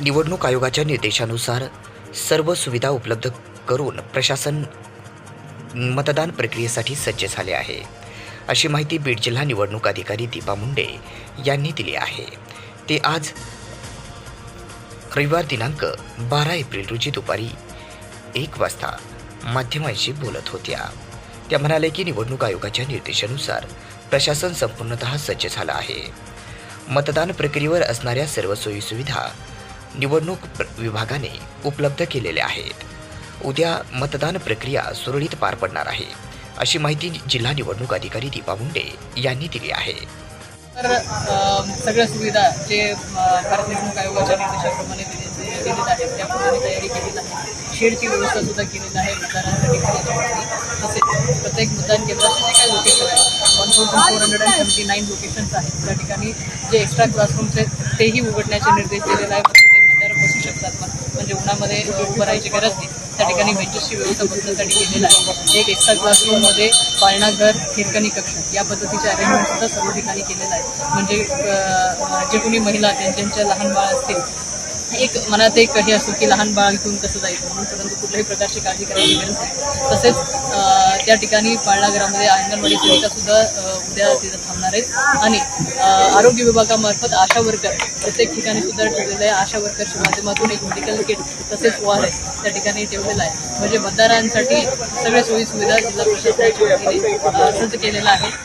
निवडणूक आयोगाच्या निर्देशानुसार सर्व सुविधा उपलब्ध करून प्रशासन मतदान प्रक्रियेसाठी सज्ज झाले आहे. अशी माहिती बीड जिल्हा निवडणूक अधिकारी दीपा मुंडे यांनी दिली आहे. ते आज रविवार दिनांक बारा एप्रिल रोजी दुपारी एक वाजता माध्यमांशी बोलत होत्या. त्या म्हणाले की निवडणूक आयोगाच्या निर्देशानुसार प्रशासन संपूर्णतः सज्ज झालं आहे. मतदान प्रक्रियेवर असणाऱ्या सर्व सोयीसुविधा निवडणूक प्र- विभागाने उपलब्ध केलेल्या आहेत. उद्या मतदान प्रक्रिया सुरळीत पार पडणार आहे अशी माहिती जिल्हा निवडणूक अधिकारी दीपा मुंडे यांनी दिली आहे. तर सगळ्या सुविधा जे भारत निवडणूक आयोगाच्या निर्देशाप्रमाणे दिले दिलेल्या आहेत त्याप्रमाणे तयारी केली आहे. शेडची व्यवस्था सुद्धा केलेली आहे तसेच प्रत्येक मतदान केंद्राचे जे काही लोकेशन आहे one thousand four hundred and seventy nine locations आहेत. त्या ठिकाणी जे एक्स्ट्रा क्लासरूम्स आहेत तेही उघडण्याचे निर्देश दिलेले आहे बसू शकतात पण म्हणजे उन्हामध्ये उभं राहायची गरज नाही. त्या ठिकाणी बेंचेसची व्यवस्था बसण्यासाठी केलेलं आहे. एक एक्स्ट्रा क्लासरूममध्ये पाळणाघर हिरकणी कक्ष या पद्धतीचे अरेंजमेंटसुद्धा सर्व ठिकाणी केलेलं आहे. म्हणजे जे कोणी महिला त्यांच्या लहान बाळ असतील एक मनात एक हे असतो की लहान बाळ घेऊन कसं जायचं म्हणून परंतु कुठल्याही प्रकारची काळजी करायची गरज नाही. तसेच त्या ठिकाणी पाळणाघरामध्ये अंगणवाडी सेविका सुद्धा उद्या तिथं थांबणार आहेत. आणि आरोग्य विभागामार्फत आशा वर्कर प्रत्येक ठिकाणी सुद्धा ठेवलेलं आहे. आशा वर्करच्या माध्यमातून एक मेडिकल किट तसेच वार आहे त्या ठिकाणी ठेवलेलं आहे. म्हणजे मतदारांसाठी सगळ्या सोयी सुविधा जिल्हा प्रशासनाच्या वतीने सज्ज केलेल्या